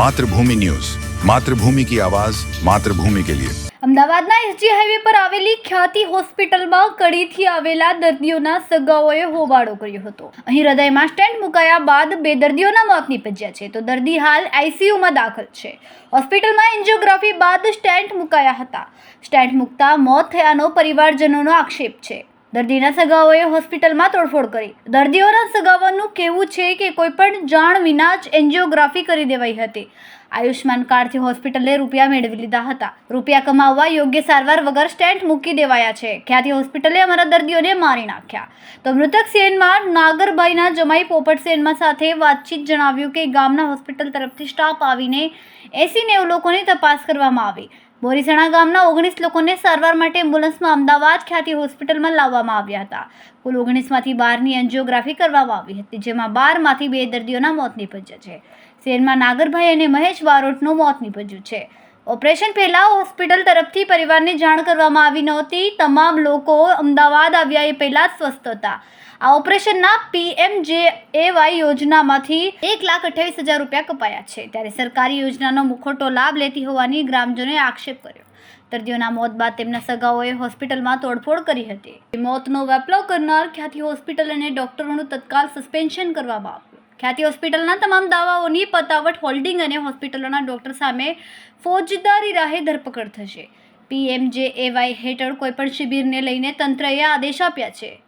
Mathrubhumi news. Mathrubhumi કી આવાજ, માતૃભૂમિ કે લિયે. અમદાવાદના એસજી હાઈવે પર આવેલી ખ્યાતિ હોસ્પિટલમાં કડીથી આવેલા દર્દીઓના સગાઓએ હોબાળો કર્યો હતો. અહીં હૃદયમાં સ્ટેન્ડ મુકાયા બાદ બે દર્દીઓના મોત નીપજ્યા છે. તો દર્દી હાલ આઈસીયુમાં દાખલ છે. હોસ્પિટલમાં એન્જિયોગ્રાફી બાદ સ્ટેન્ટ મુકાયા હતા. સ્ટેન્ટ મુકતા મોત થયાનો પરિવારજનોનો આક્ષેપ છે. દર્દીના સગાઓએ હોસ્પિટલમાં તોડફોડ કરી. દર્દીઓના સગાઓનું કહેવું છે કે કોઈપણ જાણ વિના જ એન્જિયોગ્રાફી કરી દેવાઈ હતી. આયુષ્માન કાર્ડથી હોસ્પિટલે રૂપિયા મેળવી લીધા હતા. રૂપિયા કમાવવા યોગ્ય સારવાર વગર સ્ટેન્ટ મૂકી દેવાયા છે. ખ્યાતિ હોસ્પિટલે અમારા દર્દીઓને મારી નાખ્યા. તો મૃતક સેનમાં નાગરભાઈના જમાઈ પોપટ સેનમાં સાથે વાતચીત જણાવ્યું કે ગામના હોસ્પિટલ તરફથી સ્ટાફ આવીને એસી નેવું લોકોની તપાસ કરવામાં આવી. બોરીસણા ગામના ઓગણીસ લોકોને સારવાર માટે એમ્બ્યુલન્સમાં અમદાવાદ ખ્યાતિ હોસ્પિટલમાં લાવવામાં આવ્યા હતા. કુલ ઓગણીસમાંથી બારની એન્જિયોગ્રાફી કરવામાં આવી હતી, જેમાં બારમાંથી બે દર્દીઓના મોત નિપજ્યા છે. શહેરમાં નાગરભાઈ અને મહેશ બારોટનું મોત નિપજ્યું છે. ઓપરેશન પહેલાં હોસ્પિટલ તરફથી પરિવારને જાણ કરવામાં આવી નહોતી. તમામ લોકો અમદાવાદ આવ્યા એ પહેલાં સ્વસ્થ હતા. આ ઓપરેશનના પીએમજે એવાય યોજનામાંથી એક લાખ અઠ્યાવીસ હજાર રૂપિયા કપાયા છે. ત્યારે સરકારી યોજનાનો મુખોટો લાભ લેતી હોવાની ગ્રામજનોએ આક્ષેપ કર્યો. દર્દીઓના મોત બાદ તેમના સગાઓએ હોસ્પિટલમાં તોડફોડ કરી હતી. મોતનો વેપલો કરનાર ખ્યાતિ હોસ્પિટલ અને ડોક્ટરોનું તત્કાલ સસ્પેન્શન કરવામાં આવ્યું. ખ્યાતિ હોસ્પિટલના તમામ દાવાઓની પતાવટ હોલ્ડિંગ અને હોસ્પિટલોના ડોક્ટર સામે ફોજદારી રાહે ધરપકડ થશે. પીએમજે એવાય હેઠળ કોઈપણ શિબિરને લઈને તંત્રએ આદેશ આપ્યા છે.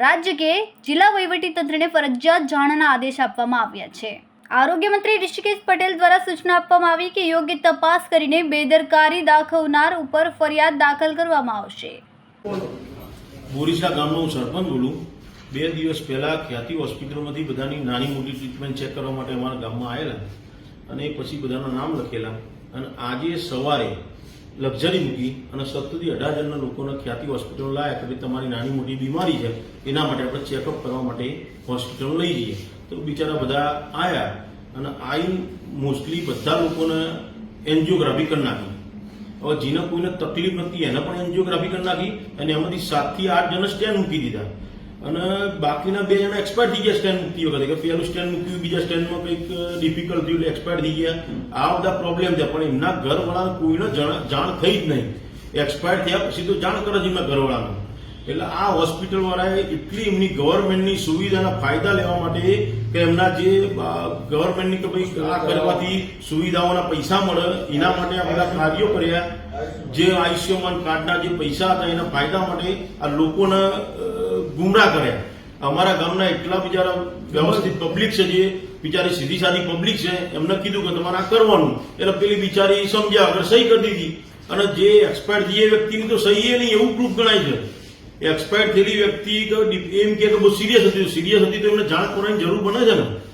રાજ્ય કે જિલ્લા વહીવટી તંત્રને ફરજિયાત જાણના આદેશ આપવામાં આવ્યા છે. આરોગ્ય મંત્રી ઋષિકેશ પટેલ દ્વારા સૂચના આપવામાં આવી કે યોગ્ય તપાસ કરીને બેદરકારી દાખવનાર ઉપર ફરિયાદ દાખલ કરવામાં આવશે. બોરીસા ગામનો સરપંચ બોલું. બે દિવસ પહેલા ખ્યાતિ હોસ્પિટલમાંથી બધાની નાની મોટી ટ્રીટમેન્ટ ચેક કરવા માટે અમારા ગામમાં આવેલા અને પછી બધાના નામ લખેલા. અને આજે સવારે લક્ઝરી મૂકી અને સત્તરથી અઢાર જણના લોકોને ખ્યાતિ હોસ્પિટલ લાયા કે ભાઈ તમારી નાની મોટી બીમારી છે, એના માટે આપણે ચેકઅપ કરવા માટે હોસ્પિટલ લઈ જઈએ. તો બિચારા બધા આવ્યા અને આવી મોસ્ટલી બધા લોકોને એન્જિયોગ્રાફી કરી નાખી. હવે જેને કોઈને તકલીફ નથી, એને પણ એન્જિયોગ્રાફી કરી નાખી અને એમાંથી સાતથી આઠ જણ સ્ટેન્ડ મૂકી દીધા. અને બાકીના બે જણા એક્સપાયર થઈ ગયા સ્ટેન્ડ મૂકતી વખતે. કે પહેલું સ્ટેન્ડ મૂક્યું, બીજા સ્ટેન્ડમાં કંઈક ડિફિકલ્ટ થયું એક્સપાયર થઈ ગયા. આ બધા પ્રોબ્લેમ થયા પણ એમના ઘરવાળાને કોઈને જાણ થઈ જ નહીં. એક્સપાયર થયા પછી તો જાણ કરે જ એમના ઘરવાળાનું. એટલે આ હોસ્પિટલ વાળાએ એટલી એમની ગવર્મેન્ટની સુવિધાના ફાયદા લેવા માટે કે એમના જે ગવર્મેન્ટની કે ભાઈ આ કરવાથી સુવિધાઓના પૈસા મળે, એના માટે આ બધા કાર્યો કર્યા. જે આયુષ્યમાન કાર્ડના જે પૈસા હતા, એના ફાયદા માટે આ લોકોને અ, ગુમરાહ કર્યા. અમારા ગામના એટલા બિચારા વ્યવસ્થિત પબ્લિક છે જે બિચારી સીધી સાદી પબ્લિક છે એમને કીધું કે તમારે આ કરવાનું. એટલે પેલી બિચારી સમજ્યા વગર સહી કરી દીધી. અને જે એક્સપાયર જે વ્યક્તિની તો સહી એ નહીં એવું પ્રૂફ ગણાય છે. એક્સપાયર થયેલી વ્યક્તિ એમ કે બહુ સિરિયસ હતી. સિરિયસ હતી તો એમને જાણ કરવાની જરૂર બને છે ને.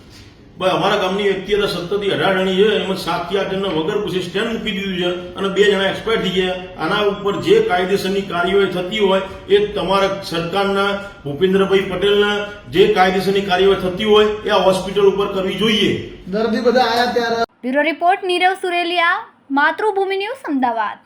ભાઈ અમારા ગામની વ્યક્તિ હતા સત્તરથી અઢાર જણી છે એમાં સાતથી આઠ જણને વગર પૂછે સ્ટેન્ડ મૂકી દીધું છે અને બે જણા એક્સપાયર થઈ ગયા. આના ઉપર જે કાયદેસરની કાર્યવાહી થતી હોય એ તમારા સરકારના ભૂપેન્દ્રભાઈ પટેલના જે કાયદેસરની કાર્યવાહી થતી હોય એ આ હોસ્પિટલ ઉપર કરવી જોઈએ. દર્દી બધા આયા ત્યારે. Bureau report Nirav Sureliya Matrubhumi news Ahmedabad.